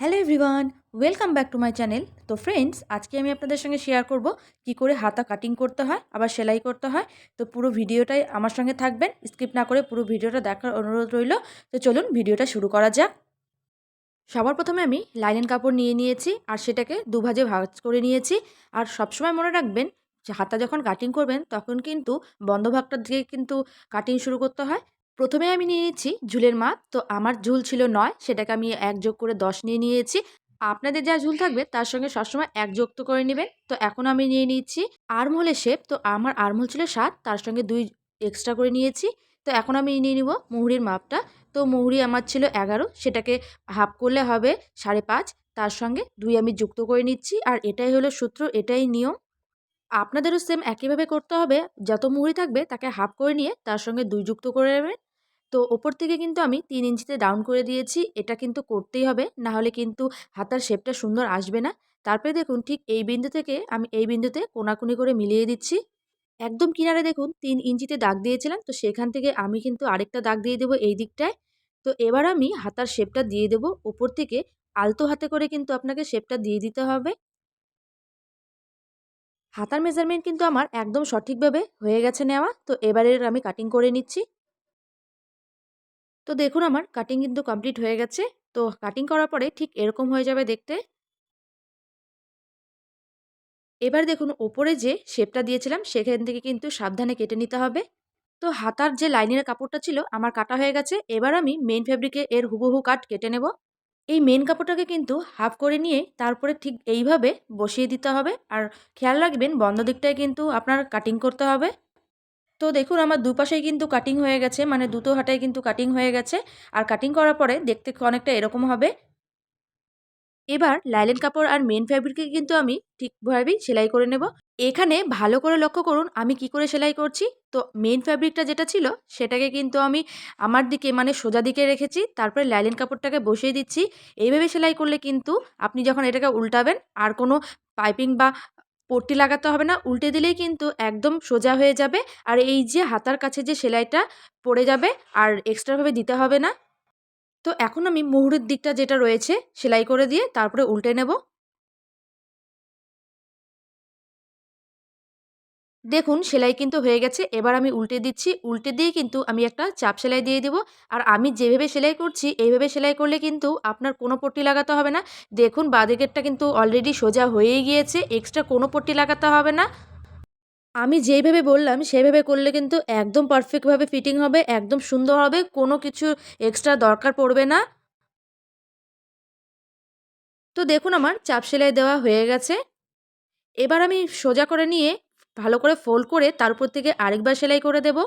Hello everyone welcome back to my channel তো friends আজকে আমি আপনাদের সঙ্গে শেয়ার করব কি করে হাতা কাটিং করতে হয়, আবার সেলাই করতে হয়। তো পুরো ভিডিওটাই আমার সঙ্গে থাকবেন স্কিপ না করে পুরো ভিডিওটা দেখার অনুরোধ রইল। তো চলুন ভিডিওটা শুরু করা যাক। সবার প্রথমে আমি লাইলেন কাপড় নিয়ে নিয়েছি, আর সেটাকে দুভাজে ভাজ করে নিয়েছি। আর সবসময় মনে রাখবেন, যে হাতা যখন কাটিং করবেন, তখন কিন্তু বন্ধ ভাগটা দিয়ে কিন্তু কাটিং শুরু করতে হয়। প্রথমে আমি নিয়ে নিচ্ছি ঝুলের মাপ। তো আমার ঝুল ছিল নয়, সেটাকে আমি এক যোগ করে দশ নিয়ে নিয়েছি। আপনাদের যা ঝুল থাকবে, তার সঙ্গে সবসময় যুক্ত করে নেবেন। তো এখন আমি নিয়ে নিচ্ছি আর্মহোলের শেপ তো আমার আর্মহোল ছিল সাত, তার সঙ্গে দুই এক্সট্রা করে নিয়েছি। তো এখন আমি নিয়ে নিব মুহুরির মাপটা। তো মুহুরি আমার ছিল এগারো, সেটাকে হাফ করলে হবে সাড়ে পাঁচ, তার সঙ্গে দুই আমি যুক্ত করে নিচ্ছি। আর এটাই হলো সূত্র, এটাই নিয়ম। আপনাদেরও সেম একইভাবে করতে হবে। যত মুহুরি থাকবে, তাকে হাফ করে নিয়ে তার সঙ্গে দুই যুক্ত করে নেবেন। তো ওপর থেকে কিন্তু আমি তিন ইঞ্চিতে ডাউন করে দিয়েছি। এটা কিন্তু করতেই হবে না হলে কিন্তু হাতার শেপটা সুন্দর আসবে না। তারপরে দেখুন, ঠিক এই বিন্দু থেকে আমি এই বিন্দুতে কোনাকুনি করে মিলিয়ে দিচ্ছি। একদম কিনারে দেখুন, তিন ইঞ্চিতে দাগ দিয়েছিলাম, তো সেখান থেকে আমি কিন্তু আরেকটা দাগ দিয়ে দেবো এই দিকটায়। তো এবার আমি হাতার শেপটা দিয়ে দেবো। ওপর থেকে আলতো হাতে করে কিন্তু আপনাকে শেপটা দিয়ে দিতে হবে। হাতার মেজারমেন্ট কিন্তু আমার একদম সঠিকভাবে হয়ে গেছে নেওয়া। তো এবারের আমি কাটিং করে নিচ্ছি। তো দেখুন আমার কাটিং কিন্তু কমপ্লিট হয়ে গেছে। তো কাটিং করার পরে ঠিক এরকম হয়ে যাবে দেখতে। এবার দেখুন ওপরে যে শেপটা দিয়েছিলাম, সেখান থেকে কিন্তু সাবধানে কেটে নিতে হবে। তো হাতার যে লাইনের কাপড়টা ছিল, আমার কাটা হয়ে গেছে। এবার আমি মেন ফ্যাব্রিকে এর হুবহু কাট কেটে নেব। এই মেন কাপড়টাকে কিন্তু হাফ করে নিয়ে তারপরে ঠিক এইভাবে বসিয়ে দিতে হবে। আর খেয়াল রাখবেন, বন্ধ দিকটায় কিন্তু আপনার কাটিং করতে হবে। তো দেখুন, আমার দুপাশেই কিন্তু কাটিং হয়ে গেছে মানে দুটো হাটায় কিন্তু কাটিং হয়ে গেছে। আর কাটিং করার পরে দেখতে অনেকটা এরকম হবে। এবার লাইলেন কাপড় আর মেন ফ্যাব্রিকে কিন্তু আমি ঠিকভাবেই সেলাই করে নেব। এখানে ভালো করে লক্ষ্য করুন, আমি কি করে সেলাই করছি। তো মেন ফ্যাব্রিকটা যেটা ছিল, সেটাকে কিন্তু আমি আমার দিকে মানে সোজা দিকে রেখেছি, তারপরে লাইলেন কাপড়টাকে বসিয়ে দিচ্ছি। এইভাবে সেলাই করলে কিন্তু আপনি যখন এটাকে উল্টাবেন, আর কোনো পাইপিং বা পট্টি লাগাতে হবে না, উল্টে দিলেই কিন্তু একদম সোজা হয়ে যাবে। আর এই যে হাতার কাছে যে সেলাইটা পড়ে যাবে, আর এক্সট্রাভাবে দিতে হবে না। তো এখন আমি মুহুরের দিকটা যেটা রয়েছে সেলাই করে দিয়ে তারপরে উল্টে নেব। দেখুন, সেলাই কিন্তু হয়ে গেছে। এবার আমি উল্টে দিচ্ছি। উল্টে দিয়ে কিন্তু আমি একটা চাপ সেলাই দিয়ে দেবো। আর আমি যেভাবে সেলাই করছি, এইভাবে সেলাই করলে কিন্তু আপনার কোনো পট্টি লাগাতে হবে না। দেখুন, বাদিকেরটা কিন্তু অলরেডি সোজা হয়েই গিয়েছে। এক্সট্রা কোনো পট্টি লাগাতে হবে না। আমি যেইভাবে বললাম, সেভাবে করলে কিন্তু একদম পারফেক্টভাবে ফিটিং হবে, একদম সুন্দর হবে। কোনো কিছু এক্সট্রা দরকার পড়বে না। তো দেখুন, আমার চাপ সেলাই দেওয়া হয়ে গেছে। এবার আমি সোজা করে নিয়ে ভালো করে ফোল্ড করে তার উপর থেকে আরেকবার সেলাই করে দেবো।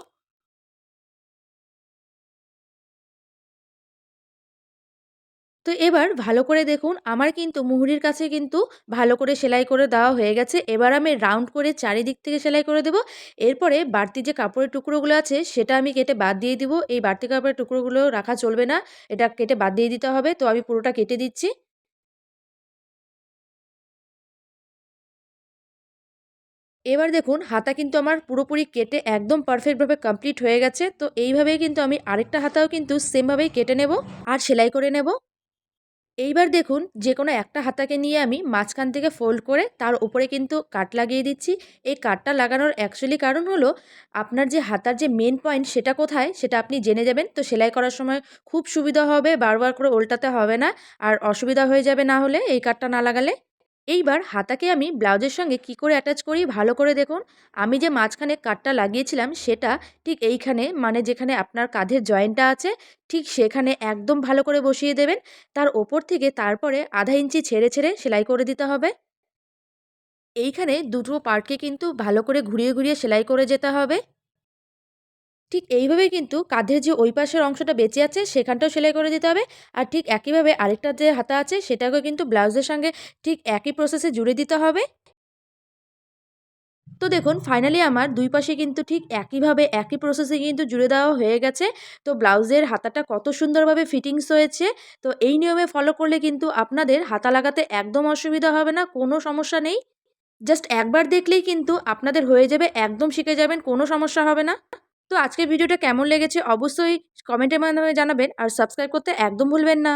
তো এবার ভালো করে দেখুন, আমার কিন্তু মুহুরির কাছে কিন্তু ভালো করে সেলাই করে দেওয়া হয়ে গেছে। এবার আমি রাউন্ড করে চারিদিক থেকে সেলাই করে দেব। এরপরে বাড়তি যে কাপড়ের টুকরোগুলো আছে, সেটা আমি কেটে বাদ দিয়ে দিব। এই বাড়তি কাপড়ের টুকরোগুলো রাখা চলবে না। এটা কেটে বাদ দিয়ে দিতে হবে। তো আমি পুরোটা কেটে দিচ্ছি। এবার দেখুন, হাতা কিন্তু আমার পুরোপুরি কেটে একদম পারফেক্টভাবে কমপ্লিট হয়ে গেছে। তো এইভাবেই কিন্তু আমি আরেকটা হাতাও কিন্তু সেমভাবেই কেটে নেব আর সেলাই করে নেব। এইবার দেখুন যে কোনো একটা হাতাকে নিয়ে আমি মাঝখান থেকে ফোল্ড করে তার উপরে কিন্তু কাট লাগিয়ে দিচ্ছি। এই কাটটা লাগানোর অ্যাকচুয়ালি কারণ হলো, আপনার যে হাতার যে মেন পয়েন্ট সেটা কোথায় সেটা আপনি জেনে যাবেন। তো সেলাই করার সময় খুব সুবিধা হবে, বারবার করে উল্টাতে হবে না। আর অসুবিধা হয়ে যাবে না হলে এই কাটটা না লাগালে। এইবার হাতাকে আমি ব্লাউজের সঙ্গে কি করে অ্যাটাচ করি ভালো করে দেখুন। আমি যে মাঝখানে কাটটা লাগিয়েছিলাম সেটা ঠিক এইখানে মানে যেখানে আপনার কাঁধের জয়েন্টটা আছে, ঠিক সেখানে একদম ভালো করে বসিয়ে দেবেন। তার ওপর থেকে তারপরে আধা ইঞ্চি ছেড়ে ছেড়ে সেলাই করে দিতে হবে। এইখানে দুটো পার্টকে কিন্তু ভালো করে ঘুরিয়ে ঘুরিয়ে সেলাই করে যেতে হবে। ঠিক এইভাবেই কিন্তু কাঁধের যে ওই পাশের অংশটা বেঁচে আছে, সেখানটাও সেলাই করে দিতে হবে। আর ঠিক একইভাবে আরেকটা যে হাতা আছে, সেটাকেও কিন্তু ব্লাউজের সঙ্গে ঠিক একই প্রসেসে জুড়ে দিতে হবে। তো দেখুন ফাইনালি আমার দুই পাশে কিন্তু ঠিক একইভাবে একই প্রসেসে কিন্তু জুড়ে দেওয়া হয়ে গেছে। তো ব্লাউজের হাতাটা কত সুন্দরভাবে ফিটিংস হয়েছে। তো এই নিয়মে ফলো করলে কিন্তু আপনাদের হাতা লাগাতে একদম অসুবিধা হবে না, কোনো সমস্যা নেই। জাস্ট একবার দেখলেই কিন্তু আপনাদের হয়ে যাবে, একদম শিখে যাবেন, কোনো সমস্যা হবে না। তো আজকের ভিডিওটা কেমন লেগেছে অবশ্যই কমেন্টের মাধ্যমে জানাবেন আর সাবস্ক্রাইব করতে একদম ভুলবেন না।